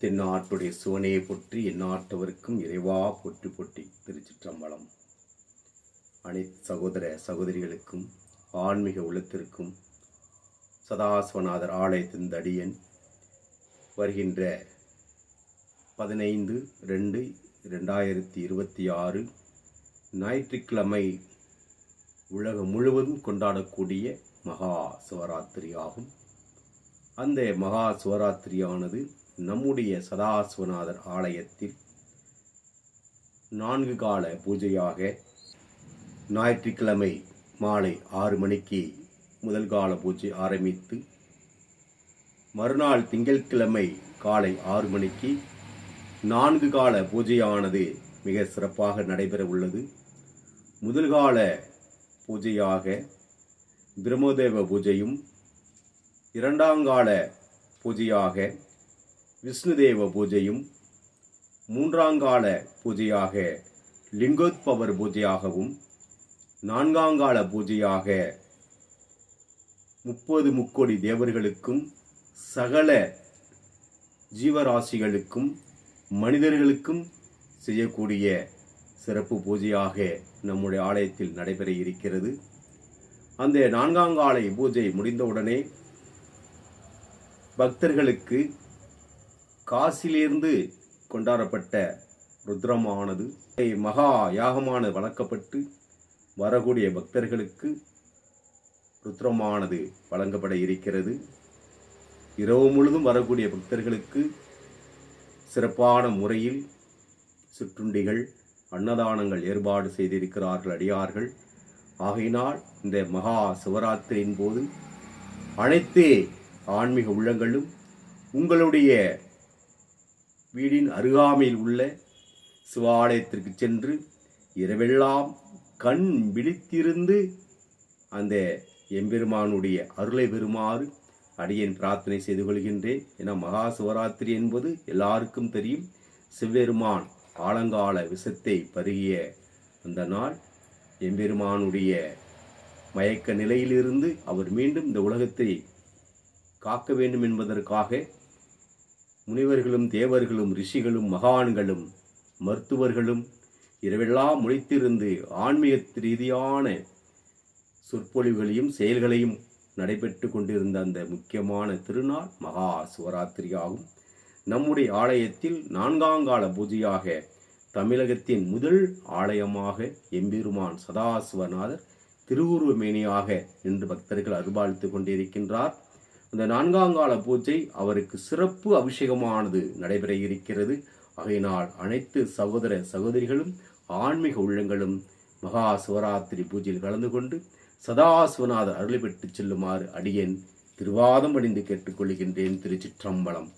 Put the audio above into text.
தென்னாட்டுடைய சிவனையை போற்றி எந்நாட்டவருக்கும் இறைவா போற்றி போற்றி திருச்சிற்றம்பலம். அனைத்து சகோதர சகோதரிகளுக்கும் ஆன்மீக உள்ளத்திற்கும் சதாசிவநாதர் ஆலயத்தின் தடியன் வருகின்ற பதினைந்து ரெண்டு ரெண்டாயிரத்தி இருபத்தி ஆறு ஞாயிற்றுக்கிழமை உலகம் முழுவதும் கொண்டாடக்கூடிய மகா சிவராத்திரி ஆகும் அந்த மகா சிவராத்திரியானது நம்முடைய சதாசிவநாதர் ஆலயத்தில் நான்கு கால பூஜையாக ஞாயிற்றுக்கிழமை மாலை ஆறு மணிக்கு முதல் கால பூஜை ஆரம்பித்து மறுநாள் திங்கட்கிழமை காலை ஆறு மணிக்கு நான்கு கால பூஜையானது மிக சிறப்பாக நடைபெற உள்ளது. முதல் கால பூஜையாக பிரம்மதேவ பூஜையும் இரண்டாங்கால பூஜையாக விஷ்ணுதேவ பூஜையும் மூன்றாங்கால பூஜையாக லிங்கோத்பவர் பூஜையாகவும் நான்காங்கால பூஜையாக முப்பது முக்கோடி தேவர்களுக்கும் சகல ஜீவராசிகளுக்கும் மனிதர்களுக்கும் செய்யக்கூடிய சிறப்பு பூஜையாக நம்முடைய ஆலயத்தில் நடைபெற இருக்கிறது. அந்த நான்காங்காலை பூஜை முடிந்தவுடனே பக்தர்களுக்கு காசிலிருந்து கொண்டாடப்பட்ட ருத்ரமானது மகா யாகமானது வளர்க்கப்பட்டு வரக்கூடிய பக்தர்களுக்கு ருத்ரமானது வழங்கப்பட இருக்கிறது. இரவு முழுதும் வரக்கூடிய பக்தர்களுக்கு சிறப்பான முறையில் சிற்றுண்டிகள் அன்னதானங்கள் ஏற்பாடு செய்திருக்கிறார்கள் அடியார்கள். ஆகையினால் இந்த மகா சிவராத்திரியின் போது அனைத்து ஆன்மீக உள்ளங்களும் உங்களுடைய வீடின் அருகாமையில் உள்ள சிவாலயத்திற்கு சென்று இரவெல்லாம் கண் விழித்திருந்து அந்த எம்பெருமானுடைய அருளை பெறுமாறு அடியேன் பிரார்த்தனை செய்து கொள்கின்றேன். என மகா சிவராத்திரி என்பது எல்லாருக்கும் தெரியும். சிவபெருமான் ஆலங்கால விஷத்தை பருகிய அந்த நாள். எம்பெருமானுடைய மயக்க நிலையிலிருந்து அவர் மீண்டும் இந்த உலகத்தை காக்க வேண்டும் என்பதற்காக முனிவர்களும் தேவர்களும் ரிஷிகளும் மகான்களும் மருத்துவர்களும் இரவெல்லாம் முளைத்திருந்து ஆன்மீக ரீதியான சொற்பொழிவுகளையும் செயல்களையும் நடைபெற்று கொண்டிருந்த அந்த முக்கியமான திருநாள் மகா சிவராத்திரியாகும். நம்முடைய ஆலயத்தில் நான்காங்கால பூஜையாக தமிழகத்தின் முதல் ஆலயமாக எம்பெருமான் சதாசிவநாதர் திருவுருவமேனியாக நின்று பக்தர்கள் அருபாலித்துக் கொண்டிருக்கின்றார். அந்த நான்காங்கால பூஜை அவருக்கு சிறப்பு அபிஷேகமானது நடைபெற இருக்கிறது. ஆகையினால் அனைத்து சகோதர சகோதரிகளும் ஆன்மீக உள்ளங்களும் மகா சிவராத்திரி பூஜையில் கலந்து கொண்டு சதாசிவநாதர் அருளை பெற்று செல்லுமாறு அடியேன் திருவாதம் அணிந்து கேட்டுக்கொள்கின்றேன். திருச்சிற்றம்பலம்.